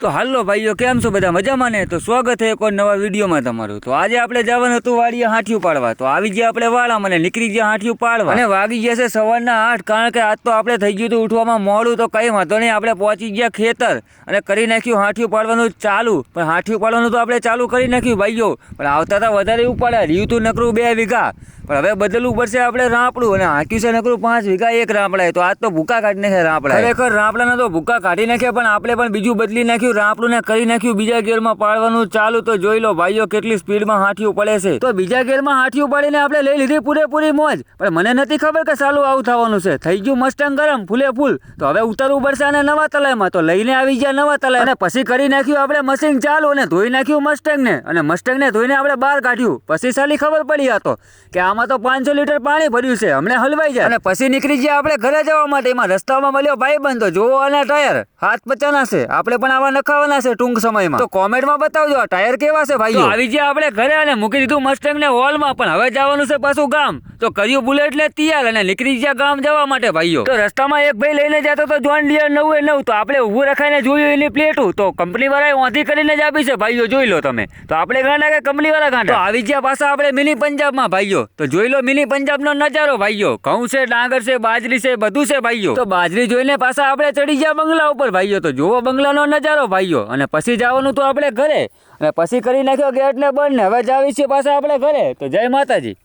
તો હાલો ભાઈઓ, કેમ છો બધા? મજામાં ને? તો સ્વાગત છે એક નવા વિડીયોમાં તમારું. તો આજે આપણે જવાનું હતું વાડીએ હાંઠિયું પાડવા. તો આવી ગયા આપણે વાળા મને, નીકળી ગયા હાંઠિયું પાડવા. અને વાગી છે સવારના આઠ, કારણ કે આજ તો આપણે થઈ ગયું હતું ઉઠવામાં મોડું, તો કંઈ વાંધો નહીં, આપણે પહોંચી ગયા ખેતર અને કરી નાખ્યું હાંઠિયું પાડવાનું ચાલુ. પણ હાંઠિયું પાડવાનું તો આપણે ચાલુ કરી નાખ્યું ભાઈઓ. પણ આવતા હતા વધારે પડે રહ્યું તું નકરું બે વીઘા. પણ હવે બદલવું પડશે આપણે રાપડું અને હાંક્યું છે નકરું પાંચ વીઘા, એક રાપડા તો આજ તો ભૂકા કાઢી નાખે રાપડા ખરેખર રાપડાના તો ભૂકા કાઢી નાખ્યા, પણ આપણે પણ બીજું બદલી નાખ્યું રાપડું ને કરી નાખ્યું, બીજા ગેરમાં પાડવાનું ચાલુ, તો જોઈ લો ભાઈઓ કેટલી સ્પીડમાં હાથીઓ પડે છે. તો બીજા ગેરમાં હાથીઓ પાડીને આપણે લઈ લીધી પૂરેપૂરી મોજ. પણ મને નથી ખબર કે સાલું આવું થવાનું છે. થઈ ગયું મસ્ટંગ ગરમ, ફૂલે ફૂલ. તો હવે ઉતરવું પડશે અને નવા તલાયમાં તો લઈને આવી ગયા નવા તલાય અને પછી કરી નાખ્યું આપણે મશીન ચાલુ અને ધોઈ નાખ્યું મસ્ટંગને અને મસ્ટંગને ધોઈને આપણે બહાર કાઢ્યું. પછી સાલી ખબર પડી હતો કે આમાં તો પાંચસો લીટર પાણી ભર્યું છે. હમણાં હલવાઈ જાય. અને પછી નીકળી ગયા આપણે ઘરે જવા માટે. એમાં રસ્તામાં મળ્યો ભાઈ બંધો જોવો અને ટાયર. હાથ પચાના છે. આપણે પણ આવા નખાવાના છે ટૂંક સમયમાં. તો કોમેન્ટમાં બતાવજો આ ટાયર કેવા છે ભાઈ આવી ગયા આપણે ઘરે અને મૂકી દીધું મસ્ટેંગ ને હોલમાં પણ હવે જવાનું છે પાછું ગામ. તો કર્યું બુલેટ લે તૈયાર અને નીકળી ગયા ગામ જવા માટે ભાઈઓ. તો રસ્તામાં એક ભાઈ લઈને જતો તો જોન ડિયર નવું એ નવું તો આપણે ઊભું રખાઈને જોયું એની પ્લેટું તો કંપની વાળાએ ઓંધી કરીને જ આપી છે ભાઈઓ જોઈ લો તમે. તો આપણે ગાંડા કે કંપની વાળા ગાંડા? તો આવી ગયા પાછા આપણે મિની પંજાબમાં ભાઈઓ. તો જોઈ લો મિની પંજાબનો નજારો ભાઈઓ. ઘઉં છે ડાંગર છે બાજરી છે બધું છે ભાઈઓ. તો બાજરી જોઈને પાછા આપણે ચડી ગયા બંગલા ઉપર ભાઈઓ. તો જોવો બંગલાનો નજારો. ભાઈઓ. અને પછી જવાનું તો આપણે ઘરે. અને પછી કરી નાખ્યો ગેટને બંધ. ને હવે જાવી છીએ પાછા આપણે ઘરે. તો જય માતાજી.